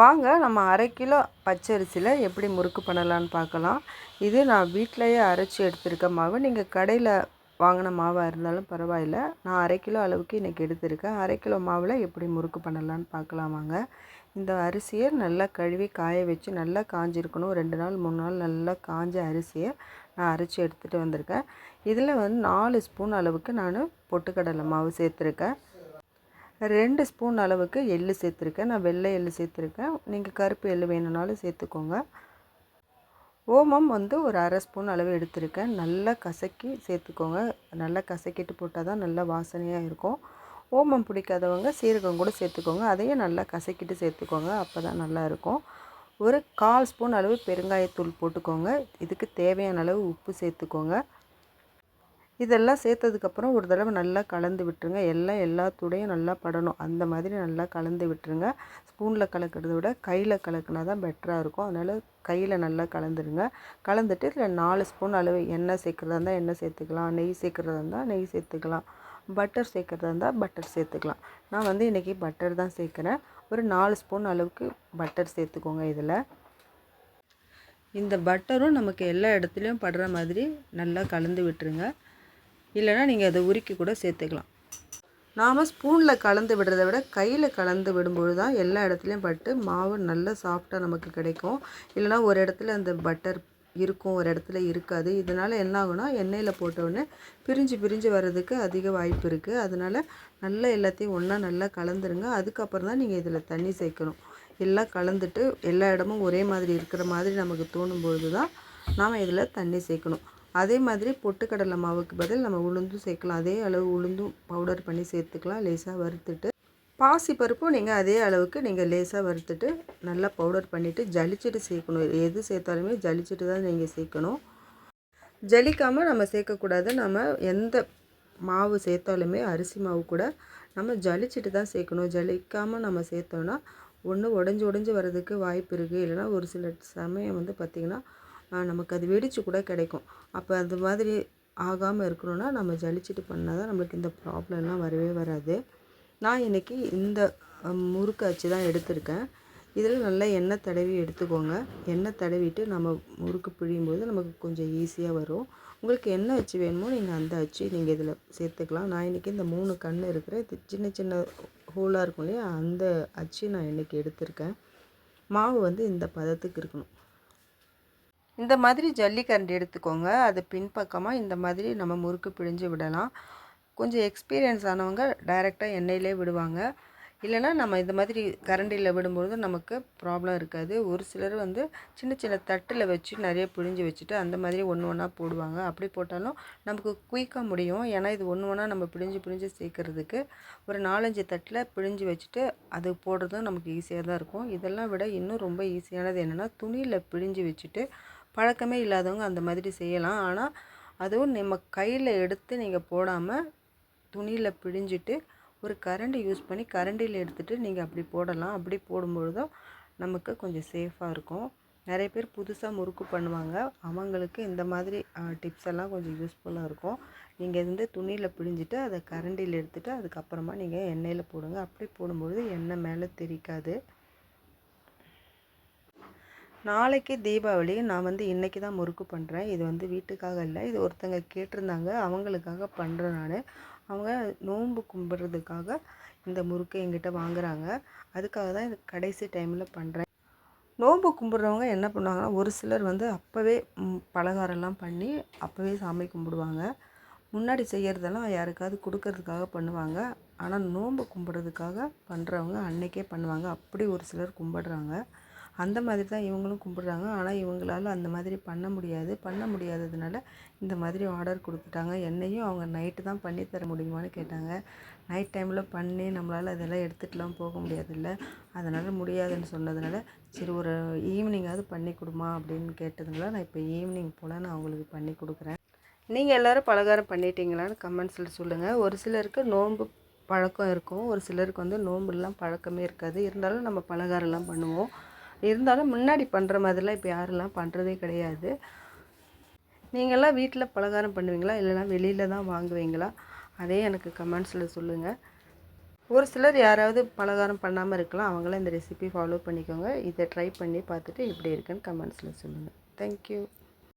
வாங்க நம்ம அரை கிலோ பச்சரிசியில் எப்படி முறுக்கு பண்ணலான்னு பார்க்கலாம். இது நான் வீட்டிலையே அரைச்சி எடுத்திருக்க மாவு. நீங்கள் கடையில் வாங்கின மாவாக இருந்தாலும் பரவாயில்ல. நான் அரை கிலோ அளவுக்கு இன்றைக்கி எடுத்திருக்கேன். அரை கிலோ மாவில் எப்படி முறுக்கு பண்ணலான்னு பார்க்கலாம் வாங்க. இந்த அரிசியை நல்லா கழுவி காய வச்சு நல்லா காஞ்சிருக்கணும். ரெண்டு நாள் மூணு நாள் நல்லா காஞ்ச அரிசியை நான் அரைச்சி எடுத்துகிட்டு வந்திருக்கேன். இதில் வந்து நாலு ஸ்பூன் அளவுக்கு நான் பொட்டுக்கடலை மாவு சேர்த்துருக்கேன். ரெண்டு ஸ்பூன் அளவுக்கு எள்ளு சேர்த்துருக்கேன். நான் வெள்ளை எள்ளு சேர்த்துருக்கேன். நீங்கள் கருப்பு எள்ளு வேணும்னாலும் சேர்த்துக்கோங்க. ஓமம் வந்து ஒரு அரை ஸ்பூன் அளவு எடுத்திருக்கேன். நல்லா கசக்கி சேர்த்துக்கோங்க. நல்லா கசக்கிட்டு போட்டால் தான் நல்லா வாசனையாக இருக்கும். ஓமம் பிடிக்காதவங்க சீரகம் கூட சேர்த்துக்கோங்க. அதையும் நல்லா கசக்கிட்டு சேர்த்துக்கோங்க. அப்போ தான் நல்லாயிருக்கும் ஒரு கால் ஸ்பூன் அளவு பெருங்காயத்தூள் போட்டுக்கோங்க. இதுக்கு தேவையான அளவு உப்பு சேர்த்துக்கோங்க. இதெல்லாம் சேர்த்ததுக்கப்புறம் ஒரு தடவை நல்லா கலந்து விட்டுருங்க. எல்லாம் எல்லாத்தோடையும் நல்லா படணும். அந்த மாதிரி நல்லா கலந்து விட்டுருங்க. ஸ்பூனில் கலக்கிறத விட கையில் கலக்கினா தான் பெட்டராக இருக்கும். அதனால் கையில் நல்லா கலந்துருங்க. கலந்துட்டு இதில் நாலு ஸ்பூன் அளவு எண்ணெய் சேர்க்குறதா இருந்தால் எண்ணெய் சேர்த்துக்கலாம். நெய் சேர்க்குறதா இருந்தால் நெய் சேர்த்துக்கலாம். பட்டர் சேர்க்குறதா இருந்தால் பட்டர் சேர்த்துக்கலாம். நான் வந்து இன்றைக்கி பட்டர் தான் சேர்க்குறேன். ஒரு நாலு ஸ்பூன் அளவுக்கு பட்டர் சேர்த்துக்கோங்க இதில். இந்த பட்டரும் நமக்கு எல்லா இடத்துலையும் படுற மாதிரி நல்லா கலந்து விட்டுருங்க. இல்லைனா நீங்கள் அதை உருக்கி கூட சேர்த்துக்கலாம். நாம் ஸ்பூனில் கலந்து விடுறத விட கையில் கலந்து விடும்பொழுது தான் எல்லா இடத்துலையும் பட்டு மாவு நல்லா சாஃப்டாக நமக்கு கிடைக்கும். இல்லைனா ஒரு இடத்துல அந்த பட்டர் இருக்கும் ஒரு இடத்துல இருக்காது. இதனால் என்ன ஆகுனா எண்ணெயில் போட்டவுடனே பிரிஞ்சு பிரிஞ்சு வர்றதுக்கு அதிக வாய்ப்பு இருக்குது அதனால் நல்லா எல்லாத்தையும் ஒன்றா நல்லா கலந்துருங்க. அதுக்கப்புறம் தான் நீங்கள் இதில் தண்ணி சேர்க்கணும். எல்லாம் கலந்துட்டு எல்லா இடமும் ஒரே மாதிரி இருக்கிற மாதிரி நமக்கு தோணும்பொழுது தான் நாம் இதில் தண்ணி சேர்க்கணும். அதே மாதிரி பொட்டுக்கடலை மாவுக்கு பதில் நம்ம உளுந்தும் சேர்க்கலாம். அதே அளவு உளுந்தும் பவுடர் பண்ணி சேர்த்துக்கலாம். லேசாக வறுத்துட்டு பாசி பருப்பும் நீங்கள் அதே அளவுக்கு நீங்கள் லேசாக வறுத்துட்டு நல்லா பவுடர் பண்ணிவிட்டு ஜலிச்சுட்டு சேர்க்கணும். எது சேர்த்தாலுமே ஜலிச்சுட்டு தான் நீங்கள் சேர்க்கணும். ஜலிக்காமல் நம்ம சேர்க்கக்கூடாது. நம்ம எந்த மாவு சேர்த்தாலுமே அரிசி மாவு கூட நம்ம ஜலிச்சுட்டு தான் சேர்க்கணும். ஜலிக்காமல் நம்ம சேர்த்தோன்னா ஒன்று உடஞ்சி உடஞ்சி வர்றதுக்கு வாய்ப்பு இருக்குது இல்லைனா ஒரு சில சமயம் வந்து பார்த்திங்கன்னா நமக்கு அது வெடித்து கூட கிடைக்கும். அப்போ அது மாதிரி ஆகாமல் இருக்கணும்னா நம்ம ஜலிச்சுட்டு பண்ணால் தான் நம்மளுக்கு இந்த ப்ராப்ளம்லாம் வரவே வராது. நான் இன்றைக்கி இந்த முறுக்கு அச்சு தான் எடுத்திருக்கேன். இதில் நல்லா எண்ணெய் தடவி எடுத்துக்கோங்க. எண்ணெய் தடவிட்டு நம்ம முறுக்கு பிழியும் போது நமக்கு கொஞ்சம் ஈஸியாக வரும். உங்களுக்கு என்ன அச்சு வேணுமோ நீங்கள் அந்த அச்சு நீங்கள் இதில் சேர்த்துக்கலாம். நான் இன்றைக்கி இந்த மூணு கண் இருக்கிற சின்ன சின்ன ஹோலாக இருக்கும் இல்லையா? அந்த அச்சு நான் இன்றைக்கி எடுத்திருக்கேன். மாவு வந்து இந்த பதத்துக்கு இருக்கணும். இந்த மாதிரி ஜல்லிக்கரண்டி எடுத்துக்கோங்க. அது பின்பக்கமாக இந்த மாதிரி நம்ம முறுக்கு பிழிஞ்சு விடலாம். கொஞ்சம் எக்ஸ்பீரியன்ஸ் ஆனவங்க டைரெக்டாக எண்ணெயிலே விடுவாங்க. இல்லைனா நம்ம இந்த மாதிரி கரண்டியில் விடும்பொழுது நமக்கு ப்ராப்ளம் இருக்காது. ஒரு சிலர் வந்து சின்ன சின்ன தட்டில் வச்சு நிறைய பிழிஞ்சு வச்சுட்டு அந்த மாதிரி ஒன்று ஒன்றா போடுவாங்க. அப்படி போட்டாலும் நமக்கு குயிக்காக முடியும். ஏன்னா இது ஒன்று ஒன்றா நம்ம பிழிஞ்சு பிழிஞ்சு சேர்க்குறதுக்கு ஒரு நாலஞ்சு தட்டில் பிழிஞ்சு வச்சுட்டு அது போடுறதும் நமக்கு ஈஸியாக தான் இருக்கும். இதெல்லாம் விட இன்னும் ரொம்ப ஈஸியானது என்னென்னா துணியில் பிழிஞ்சு வச்சுட்டு பழக்கமே இல்லாதவங்க அந்த மாதிரி செய்யலாம். ஆனால் அதுவும் நம்ம கையில் எடுத்து நீங்கள் போடாமல் துணியில் பிழிஞ்சிட்டு ஒரு கரண்டி யூஸ் பண்ணி கரண்டியில் எடுத்துகிட்டு நீங்கள் அப்படி போடலாம். அப்படி போடும்பொழுதும் நமக்கு கொஞ்சம் சேஃபாக இருக்கும். நிறைய பேர் புதுசாக முறுக்கு பண்ணுவாங்க. அவங்களுக்கு இந்த மாதிரி டிப்ஸ் எல்லாம் கொஞ்சம் யூஸ்ஃபுல்லாக இருக்கும். நீங்கள் வந்து துணியில் பிழிஞ்சிட்டு அதை கரண்டியில் எடுத்துகிட்டு அதுக்கப்புறமா நீங்கள் எண்ணெயில் போடுங்க. அப்படி போடும்பொழுது எண்ணெய் மேலே தெரிக்காது. நாளைக்கு தீபாவளி நான் வந்து இன்றைக்கி தான் முறுக்கு பண்ணுறேன் இது வந்து வீட்டுக்காக இல்லை. இது ஒருத்தங்க கேட்டிருந்தாங்க. அவங்களுக்காக பண்ணுறேன் நான். அவங்க நோன்பு கும்பிட்றதுக்காக இந்த முறுக்கை எங்கிட்ட வாங்குகிறாங்க அதுக்காக தான் இது கடைசி டைமில் பண்ணுறேன் நோன்பு கும்பிட்றவங்க என்ன பண்ணுவாங்கன்னா ஒரு சிலர் வந்து அப்போவே பலகாரம்லாம் பண்ணி அப்போவே சாமி கும்பிடுவாங்க. முன்னாடி செய்கிறதெல்லாம் யாருக்காவது கொடுக்கறதுக்காக பண்ணுவாங்க. ஆனால் நோன்பு கும்பிட்றதுக்காக பண்ணுறவங்க அன்றைக்கே பண்ணுவாங்க. அப்படி ஒரு சிலர் கும்பிட்றாங்க. அந்த மாதிரி தான் இவங்களும் கும்பிட்றாங்க. ஆனால் இவங்களால அந்த மாதிரி பண்ண முடியாது. பண்ண முடியாததுனால இந்த மாதிரி ஆர்டர் கொடுத்துட்டாங்க. என்னையும் அவங்க நைட்டு தான் பண்ணி தர முடியுமான்னு கேட்டாங்க. நைட் டைமில் பண்ணி நம்மளால் அதெல்லாம் எடுத்துகிட்டுலாம் போக முடியாதுல்ல. அதனால் முடியாதுன்னு சொன்னதுனால சரி ஒரு ஈவினிங்காவது பண்ணி கொடுமா அப்படின்னு கேட்டதுனால நான் இப்போ ஈவினிங் போல் நான் அவங்களுக்கு பண்ணி கொடுக்குறேன். நீங்கள் எல்லோரும் பலகாரம் பண்ணிட்டீங்களான்னு கமெண்ட்ஸில் சொல்லுங்கள் ஒரு சிலருக்கு நோன்பு பழக்கம் இருக்கும். ஒரு சிலருக்கு வந்து நோன்புலாம் பழக்கமே இருக்காது. இருந்தாலும் நம்ம பலகாரம்லாம் பண்ணுவோம். இருந்தாலும் முன்னாடி பண்ணுற மாதிரிலாம் இப்போ யாரெல்லாம் பண்ணுறதே கிடையாது. நீங்கள்லாம் வீட்டில் பலகாரம் பண்ணுவீங்களா? இல்லைனா வெளியில் தான் வாங்குவீங்களா? அதே எனக்கு கமெண்ட்ஸில் சொல்லுங்கள் ஒரு சிலர் யாராவது பலகாரம் பண்ணாமல் இருக்கலாம். அவங்களாம் இந்த ரெசிபி ஃபாலோ பண்ணிக்கோங்க. இதை ட்ரை பண்ணி பார்த்துட்டு எப்படி இருக்குன்னு கமெண்ட்ஸில் சொல்லுங்கள் தேங்க்யூ